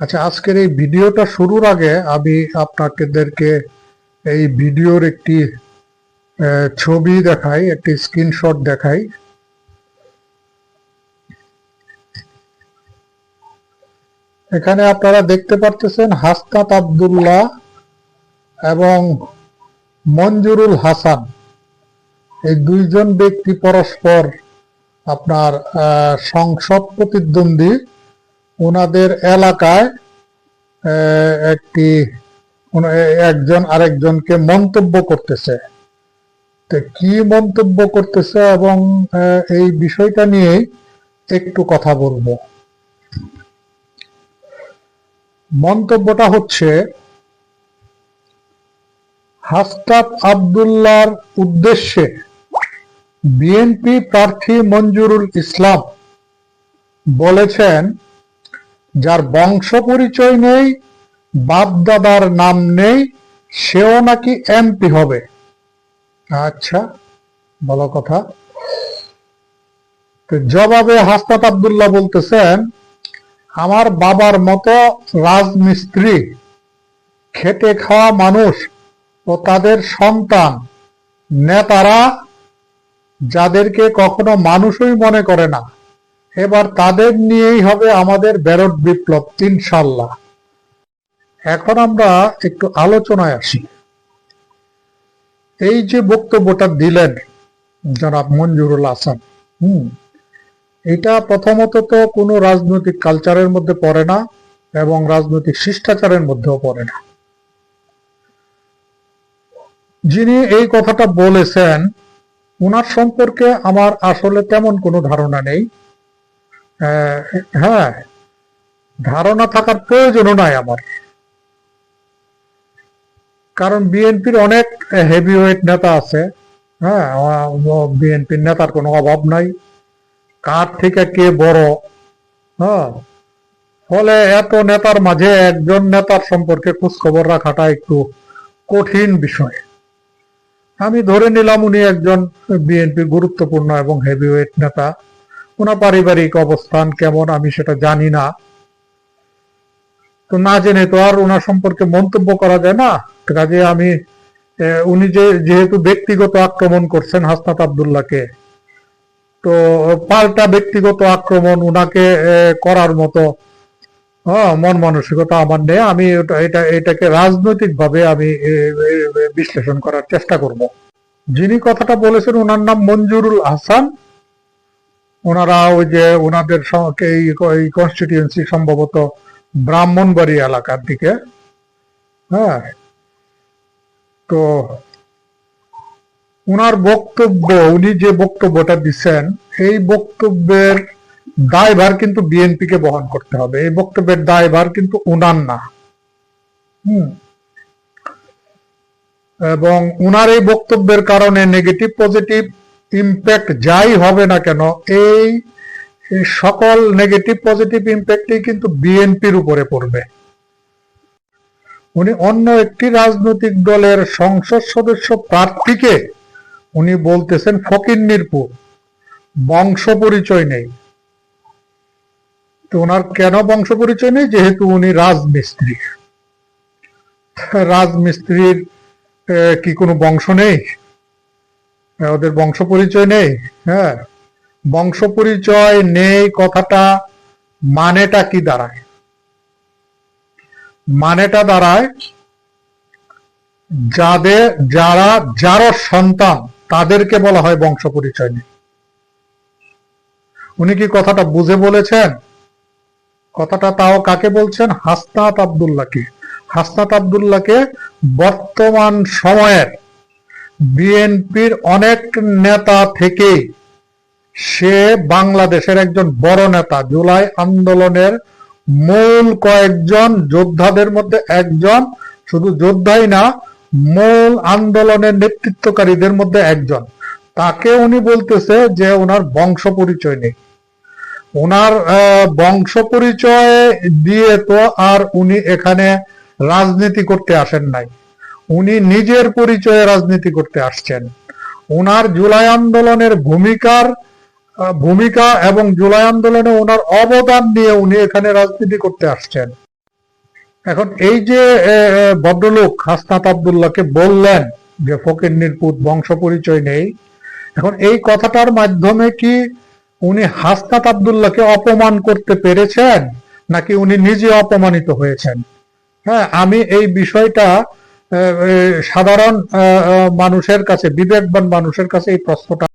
আচ্ছা আজকের এই ভিডিওটা শুরুর আগে আমি আপনাদেরকে এই ভিডিওর একটি ছবি দেখাই, একটি স্ক্রিনশট দেখাই। এখানে আপনারা দেখতে পারতেছেন হাসনাত আব্দুল্লাহ এবং মঞ্জুরুল হাসান। এই দুইজন ব্যক্তি পরস্পর আপনার সংসদ প্রতিদ্বন্দ্বী। ওনাদের এলাকায় একটি একজন আরেকজনকে মন্তব্য করতেছে। কি মন্তব্য করতেছে এবং এই বিষয়টা নিয়ে একটু কথা বলব। মন্তব্যটা হচ্ছে হাসতাত আব্দুল্লাহর উদ্দেশ্যে বিএনপি প্রার্থী মঞ্জুরুল ইসলাম বলেছেন যার বংশ পরিচয় নেই বাপ দাদার নাম নেই, সেও নাকি এমপি হবে। আচ্ছা ভালো কথা। জবাবে হাসনাত আব্দুল্লাহ বলতেছেন, আমার বাবার মতো রাজমিস্ত্রি, খেটে খাওয়া মানুষ ও তাদের সন্তান, নেতারা যাদেরকে কখনো মানুষই মনে করে না। এবার তাদের নিয়েই হবে আমাদের ব্যারট বিপ্লব ইনশাল্লাহ এখন আমরা একটু আলোচনায় আসি। এই যে বক্তব্যটা দিলেন জনাব মঞ্জুরুল হাসান, হুম, এটা প্রথমত তো কোনো রাজনৈতিক কালচারের মধ্যে পড়ে না এবং রাজনৈতিক শিষ্টাচারের মধ্যেও পড়ে না। যিনি এই কথাটা বলেছেন ওনার সম্পর্কে আমার আসলে তেমন কোনো ধারণা নেই। হ্যাঁ ধারণা থাকার প্রয়োজনও নাই আমার। কারণ বিএনপির অনেক হেভিওয়েট নেতা আছে হ্যাঁ বিএনপির নেতার কোনো অভাব নাই। কার থেকে কে বড় হ্যাঁ ফলে এত নেতার মাঝে একজন নেতার সম্পর্কে খোঁজখবর রাখাটা একটু কঠিন বিষয়। আমি ধরে নিলাম উনি একজন বিএনপি গুরুত্বপূর্ণ এবং হেভিওয়েট নেতা। ওনার পারিবারিক অবস্থান কেমন আমি সেটা জানি না। তো না জেনে তো আর ওনার সম্পর্কে মন্তব্য করা যায় না। কাজে আমি উনি যেহেতু ব্যক্তিগত আক্রমণ করছেন হাসনাত আবদুল্লাহকে, তো পাল্টা ব্যক্তিগত আক্রমণ উনাকে করার মতো মন মানসিকতা আমার নেই। আমি এটা এটা, এটাকে রাজনৈতিক ভাবে আমি বিশ্লেষণ করার চেষ্টা করব। যিনি কথাটা বলেছেন, ওনার নাম মঞ্জুরুল হাসান। ওনারা ওই যে ওনাদের এই কনস্টিটিউয়েন্সি সম্ভবত ব্রাহ্মণবাড়ি এলাকার দিকে। হ্যাঁ। তো ওনার বক্তব্য, উনি যে বক্তব্যটা দিচ্ছেন, এই বক্তব্যের দায়ভার কিন্তু বিএনপি কে বহন করতে হবে। এই বক্তব্যের দায়ভার কিন্তু উনার না। হুম। এবং উনার এই বক্তব্যের কারণে নেগেটিভ পজিটিভ ইম্প্যাক্ট যাই হবে না কেন, এই সকল নেগেটিভ পজিটিভ ইম্প্যাক্টই কিন্তু বিএনপির উপরে পড়বে। উনি অন্য একটি রাজনৈতিক দলের সংসদ সদস্য প্রার্থীকে উনি বলতেছেন, ফকির মিরপুর, বংশ পরিচয় নেই। তো ওনার কেন বংশ পরিচয় নেই? যেহেতু উনি রাজমিস্ত্রি। রাজমিস্ত্রির কি কোনো বংশ নেই? ওদের বংশ পরিচয় নেই হ্যাঁ। বংশ পরিচয় নেই কথাটা মানেটা কি দাঁড়ায়? মানেটা দাঁড়ায় যাদের, যারা যারও সন্তান, তাদেরকে বলা হয় বংশ পরিচয় নেই। উনি কি কথাটা বুঝে বলেছেন? কথাটা তাও কাকে বলছেন? হাসনাত আব্দুল্লাহকে। হাসনাত আব্দুল্লাহকে বর্তমান সময়ের বিএনপির অনেক নেতা থেকে সে বাংলাদেশের একজন বড় নেতা। জুলাই আন্দোলনের মূল কয়েকজন যোদ্ধাদের মধ্যে একজন, শুধু যোদ্ধাই না, মূল আন্দোলনের নেতৃত্বকারীদের মধ্যে একজন। তাকে উনি বলতেছে যে ওনার বংশ পরিচয় নেই। ওনার বংশ পরিচয় দিয়ে তো আর উনি এখানে রাজনীতি করতে আসেন নাই। উনি নিজের পরিচয়ে রাজনীতি করতে আসছেন। ওনার জুলাই আন্দোলনের ভূমিকার ভূমিকা এবং জুলাই আন্দোলনে ওনার অবদান নিয়ে উনি এখানে রাজনীতি করতে আসছেন। এখন এই যে ভদ্রলোক হাসনাত আবদুল্লাহকে বললেন যে ফকির পুত বংশ পরিচয় নেই। এখন এই কথাটার মাধ্যমে কি উনি হাসনাত আবদুল্লাহকে অপমান করতে পেরেছেন, নাকি উনি নিজে অপমানিত হয়েছেন? হ্যাঁ আমি এই বিষয়টা সাধারণ মানুষের কাছে বিবেকবান মানুষের কাছে এই প্রশ্নটা